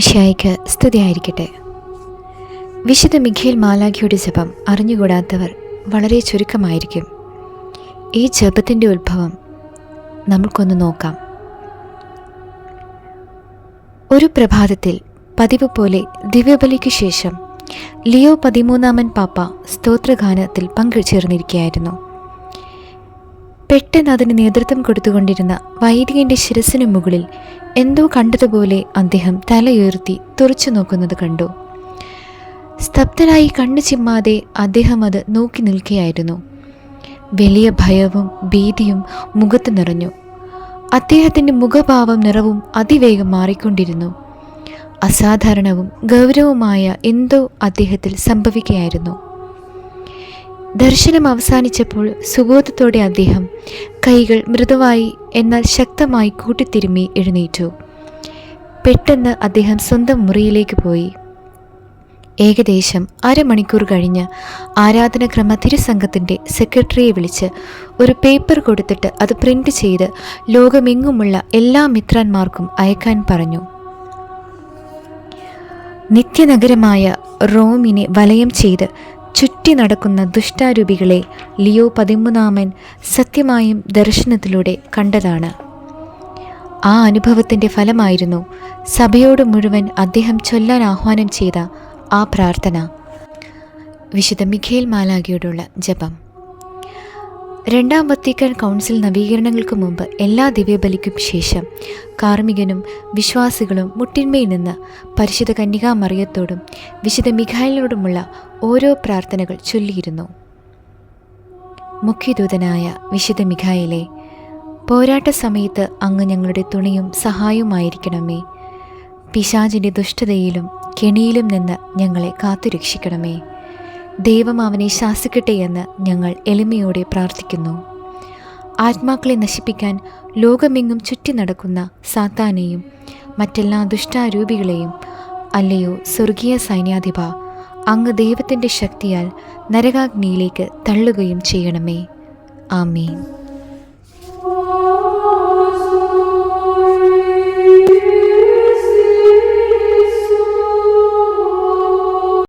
മിഷായിക്ക് സ്തുതിയായിരിക്കട്ടെ. വിശുദ്ധ മിഖേൽ മാലാഖിയുടെ ജപം അറിഞ്ഞുകൂടാത്തവർ വളരെ ചുരുക്കമായിരിക്കും. ഈ ജപത്തിന്റെ ഉത്ഭവം നമുക്കൊന്ന് നോക്കാം. ഒരു പ്രഭാതത്തിൽ പതിവ് പോലെ ദിവ്യബലിക്ക് ശേഷം ലിയോ പതിമൂന്നാമൻ പാപ്പ സ്തോത്രഗാനത്തിൽ പങ്കുചേർന്നിരിക്കുകയായിരുന്നു പെട്ടെന്ന് അതിന് നേതൃത്വം കൊടുത്തുകൊണ്ടിരുന്ന വൈദികന്റെ ശിരസിനു മുകളിൽ എന്തോ കണ്ടതുപോലെ അദ്ദേഹം തലയുയർത്തി തുറച്ചു നോക്കുന്നത് കണ്ടു. സ്തബ്ധനായി കണ്ണു ചിമ്മാതെ അദ്ദേഹം അത് നോക്കി നിൽക്കുകയായിരുന്നു. വലിയ ഭയവും ഭീതിയും മുഖത്ത് നിറഞ്ഞു. അദ്ദേഹത്തിന്റെ മുഖഭാവം നിറവും അതിവേഗം മാറിക്കൊണ്ടിരുന്നു. അസാധാരണവും ഗൗരവമായ എന്തോ അദ്ദേഹത്തിൽ സംഭവിക്കുകയായിരുന്നു. ദർശനം അവസാനിച്ചപ്പോൾ സുബോധത്തോടെ അദ്ദേഹം കൈകൾ മൃദുവായി എന്നാൽ ശക്തമായി കൂട്ടിത്തിരുമ്മി എഴുന്നേറ്റു. പെട്ടെന്ന് അദ്ദേഹം സ്വന്തം മുറിയിലേക്ക് പോയി. ഏകദേശം അരമണിക്കൂർ കഴിഞ്ഞ് ആരാധനക്രമ തിരുസംഘത്തിന്റെ സെക്രട്ടറിയെ വിളിച്ച് ഒരു പേപ്പർ കൊടുത്തിട്ട് അത് പ്രിന്റ് ചെയ്ത് ലോകമെങ്ങുമുള്ള എല്ലാ മിത്രന്മാർക്കും അയക്കാൻ പറഞ്ഞു. നിത്യനഗരമായ റോമിനെ വലയം ചെയ്ത് ചുറ്റി നടക്കുന്ന ദുഷ്ടാരൂപികളെ ലിയോ പതിമൂന്നാമൻ സത്യമായും ദർശനത്തിലൂടെ കണ്ടതാണ്. ആ അനുഭവത്തിന്റെ ഫലമായിരുന്നു സഭയോട് മുഴുവൻ അദ്ദേഹം ചൊല്ലാൻ ആഹ്വാനം ചെയ്ത ആ പ്രാർത്ഥന. വിശുദ്ധ മിഖേൽ മാലാഗിയോടുള്ള ജപം. രണ്ടാം വത്തിക്കാൻ കൗൺസിൽ നവീകരണങ്ങൾക്ക് മുമ്പ് എല്ലാ ദിവ്യബലിക്കും ശേഷം കാർമ്മികനും വിശ്വാസികളും മുട്ടിന്മയിൽ നിന്ന് പരിശുദ്ധ കന്യകാ മറിയത്തോടും വിശുദ്ധ മിഖായിലോടുമുള്ള ഓരോ പ്രാർത്ഥനകൾ ചൊല്ലിയിരുന്നു. മുഖ്യദൂതനായ വിശുദ്ധ മിഖായിലെ പോരാട്ട സമയത്ത് അങ്ങ് ഞങ്ങളുടെ തുണയും സഹായവുമായിരിക്കണമേ പിശാചിന്റെ ദുഷ്ടതയിലും കെണിയിലും നിന്ന് ഞങ്ങളെ കാത്തുരക്ഷിക്കണമേ. ദൈവം അവനെ ശാസിക്കട്ടെ എന്ന് ഞങ്ങൾ എളിമയോടെ പ്രാർത്ഥിക്കുന്നു. ആത്മാക്കളെ നശിപ്പിക്കാൻ ലോകമെങ്ങും ചുറ്റി നടക്കുന്ന സാത്താനെയും മറ്റെല്ലാ ദുഷ്ടാരൂപികളെയും അല്ലയോ സ്വർഗീയ സൈന്യാധിപ അങ്ങ് ദൈവത്തിന്റെ ശക്തിയാൽ നരകാഗ്നിയിലേക്ക് തള്ളുകയും ചെയ്യണമേ. ആമീൻ.